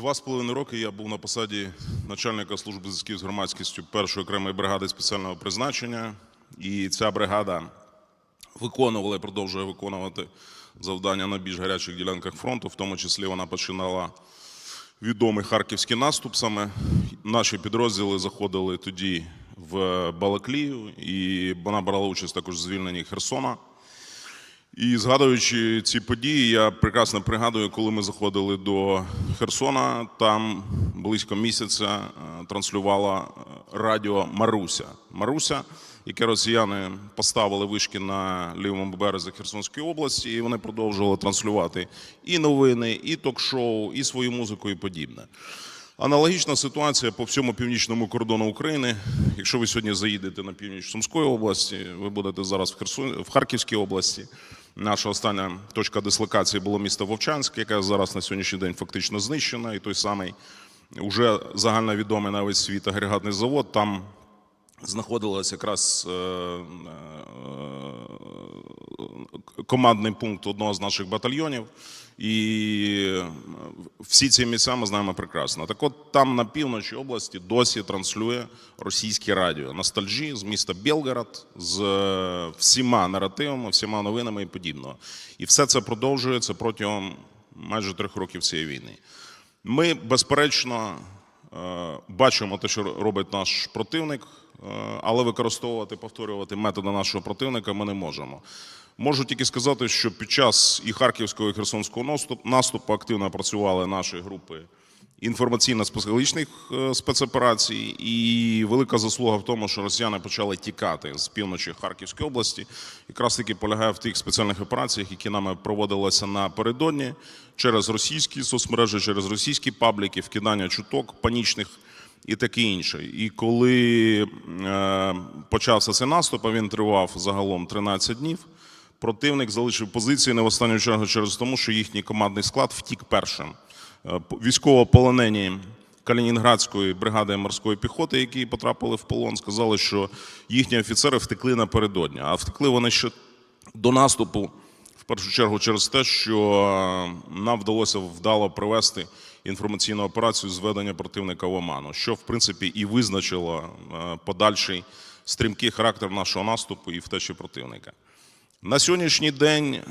Два з половиною роки я був на посаді начальника служби зв'язків з громадськістю першої окремої бригади спеціального призначення, і ця бригада виконувала і продовжує виконувати завдання на більш гарячих ділянках фронту. В тому числі вона починала відомий харківський наступ. Саме наші підрозділи заходили тоді в Балаклію, і вона брала участь також в звільненні Херсона. І згадуючи ці події, я прекрасно пригадую, коли ми заходили до Херсона, там близько місяця е, транслювала е, радіо Маруся. Маруся, яке росіяни поставили вишки на лівому березі Херсонської області, і вони продовжували транслювати і новини, і ток-шоу, і свою музику, і подібне. Аналогічна ситуація по всьому північному кордону України. Якщо ви сьогодні заїдете на північ Сумської області, ви будете зараз в Херсон, в Харківській області. Наша остання точка дислокації було місто Вовчанськ, яке зараз на сьогоднішній день фактично знищена, і той самий уже загальновідомий на весь світ агрегатний завод. Там знаходилась якраз е, е, командний пункт одного з наших батальйонів. І всі ці місця ми знаємо прекрасно. Так от там на півночі області досі транслює російське радіо ностальжі з міста Білгород з е, всіма наративами, всіма новинами і подібного. І все це продовжується протягом майже трьох років цієї війни. Ми, безперечно, е, бачимо те, що робить наш противник, е, але використовувати, повторювати методи нашого противника ми не можемо. Можу тільки сказати, що під час і харківського і херсонського наступ- наступу активно працювали наші групи інформаційно-специфічних е, спецоперацій, і велика заслуга в тому, що росіяни почали тікати з півночі Харківської області. Якраз таки полягає в тих спеціальних операціях, які нами проводилися напередодні через російські соцмережі, через російські пабліки, вкидання чуток панічних і таке інше. І коли е, почався цей наступ, а він тривав загалом 13 днів. Противник залишив позиції не в останню чергу через тому, що їхній командний склад втік першим. Е, Військовополонені Калінінградської бригади морської піхоти, які потрапили в полон, сказали, що їхні офіцери втекли напередодні. А втекли вони ще до наступу, в першу чергу, через те, що е, нам вдалося вдало провести інформаційну операцію з введення противника в оману, що в принципі і визначило е, подальший стрімкий характер нашого наступу і втечі противника. На сьогоднішній день, е,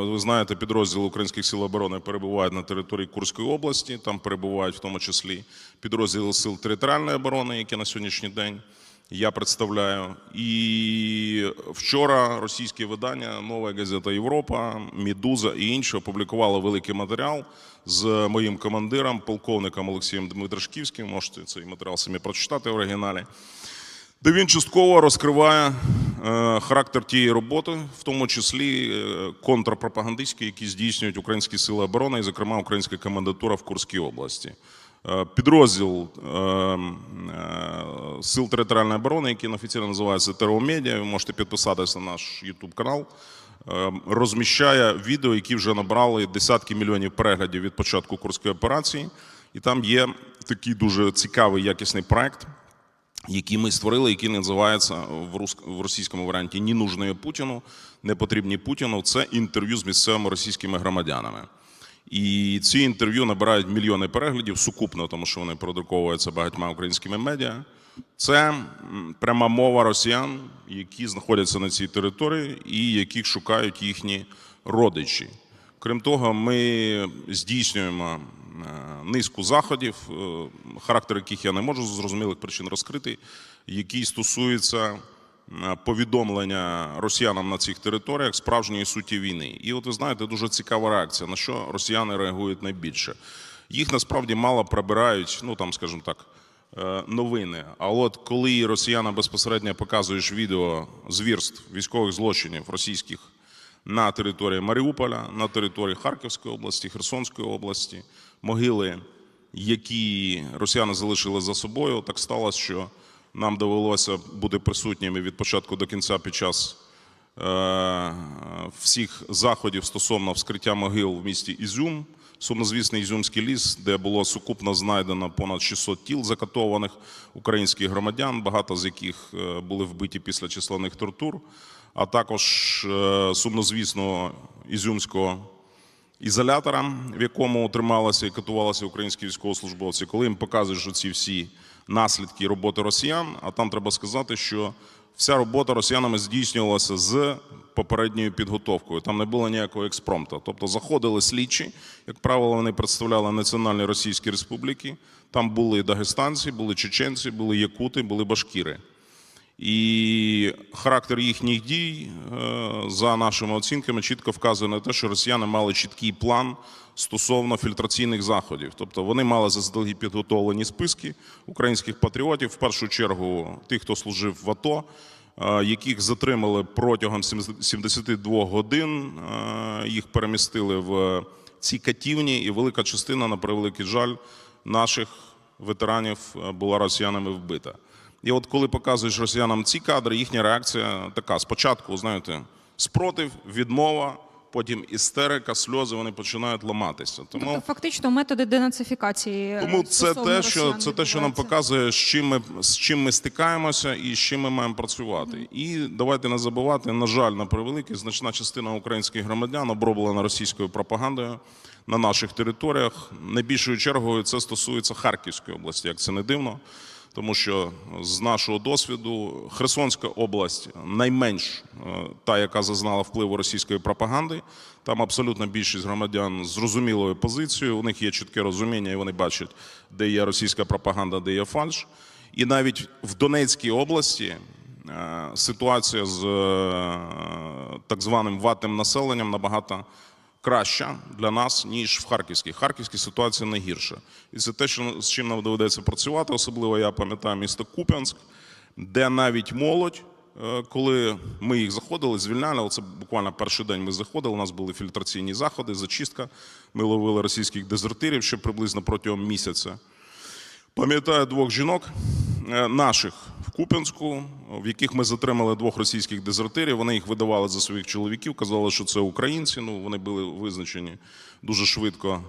ви знаєте, підрозділи українських сил оборони перебувають на території Курської області. Там перебувають в тому числі підрозділи сил територіальної оборони, які на сьогоднішній день я представляю. І вчора російське видання Нова газета Європа, Мідуза і інші опублікували великий матеріал з моїм командиром, полковником Олексієм Дмитрашківським. Можете цей матеріал самі прочитати в оригіналі де він частково розкриває е, характер тієї роботи, в тому числі е, контрпропагандистські, які здійснюють українські сили оборони, і, зокрема, українська комендатура в Курській області. Е, Підрозділ сил територіальної оборони, який офіційно називається ТРО Медіа, ви можете підписатися на наш YouTube канал. Розміщає відео, які вже набрали десятки мільйонів переглядів від початку курської операції, і там є такий дуже цікавий якісний проект, які ми створили, який називається в російському варіанті «Не нужне Путіну, не потрібні Путіну. Це інтерв'ю з місцевими російськими громадянами. І ці інтерв'ю набирають мільйони переглядів сукупно, тому що вони продруковуються багатьма українськими медіа. Це пряма мова росіян, які знаходяться на цій території і яких шукають їхні родичі. Крім того, ми здійснюємо низку заходів, е, характер яких я не можу з зрозумілих причин розкрити, які стосуються е, повідомлення росіянам на цих територіях справжньої суті війни. І от ви знаєте, дуже цікава реакція, на що росіяни реагують найбільше. Їх насправді мало прибирають, ну там, скажімо так, е, новини. А от коли росіянам безпосередньо показуєш відео звірств військових злочинів російських на території Маріуполя, на території Харківської області, Херсонської області, могили, які росіяни залишили за собою. Так сталося, що нам довелося бути присутніми від початку до кінця під час е, всіх заходів стосовно вскриття могил в місті Ізюм, сумнозвісний Ізюмський ліс, де було сукупно знайдено понад 600 тіл закатованих українських громадян, багато з яких е, були вбиті після численних тортур, а також е, сумнозвісного Ізюмського ізолятора, в якому трималися і катувалися українські військовослужбовці, коли їм показують, що ці всі наслідки роботи росіян, а там треба сказати, що вся робота росіянами здійснювалася з попередньою підготовкою. Там не було ніякого експромта. Тобто заходили слідчі, як правило, вони представляли національні російські республіки. Там були дагестанці, були чеченці, були якути, були башкіри. І характер їхніх дій, е, за нашими оцінками, чітко вказує на те, що росіяни мали чіткий план стосовно фільтраційних заходів. Тобто вони мали заздалегідь підготовлені списки українських патріотів, в першу чергу тих, хто служив в АТО, е, яких затримали протягом 72 годин. е, Їх перемістили в ці катівні, і велика частина, на превеликий жаль, наших ветеранів була росіянами вбита. І от коли показуєш росіянам ці кадри, їхня реакція така: спочатку, знаєте, спротив, відмова, потім істерика, сльози, вони починають ламатися. Тому, Тобто фактично методи денацифікації. тому це те, що це те, що нам показує, з чим ми з чим ми стикаємося і з чим ми маємо працювати. І давайте не забувати, на жаль, на превеликий, значна частина українських громадян оброблена російською пропагандою на наших територіях. Найбільшою чергою це стосується Харківської області, як це не дивно. Тому що з нашого досвіду Херсонська область найменш е, та, яка зазнала впливу російської пропаганди. Там абсолютно більшість громадян з зрозумілою позицією. У них є чітке розуміння, і вони бачать, де є російська пропаганда, де є фальш. І навіть в Донецькій області е, ситуація з е, так званим ватним населенням набагато краща для нас, ніж в Харківській. Харківській ситуація не гірша. І це те, що з чим нам доведеться працювати. Особливо я пам'ятаю місто Куп'янськ, де навіть молодь, е, коли ми їх заходили, звільняли, оце буквально перший день ми заходили, у нас були фільтраційні заходи, зачистка. Ми ловили російських дезертирів ще приблизно протягом місяця. Пам'ятаю двох жінок е, наших Куп'янську, в яких ми затримали двох російських дезертирів. Вони їх видавали за своїх чоловіків, казали, що це українці. Ну вони були визначені дуже швидко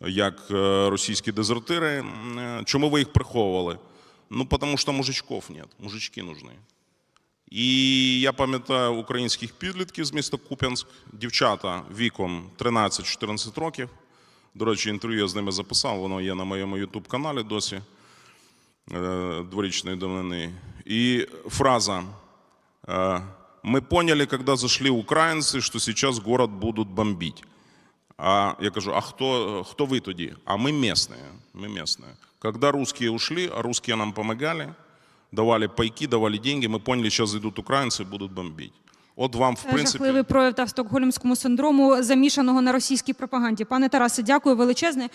як е, російські дезертири. Е, Чому ви їх приховували? Ну, тому що мужичков нет, мужички нужны. І я пам'ятаю українських підлітків з міста Куп'янськ, дівчата віком 13-14 років. До речі, інтерв'ю я з ними записав, воно є на моєму youtube каналі досі дворічної давнини. І фраза е, «Мы поняли, когда зашли украинцы, что сейчас город будут бомбить». А я кажу, а хто, хто ви тоді? А ми місцеві. Ми місцеві. Когда русские ушли, а русские нам помогали, давали пайки, давали деньги, мы поняли, сейчас идут украинцы и будут бомбить. От вам, в Це принципі, жахливий прояв та стокгольмському синдрому, замішаного на російській пропаганді. Пане Тарасе, дякую величезне.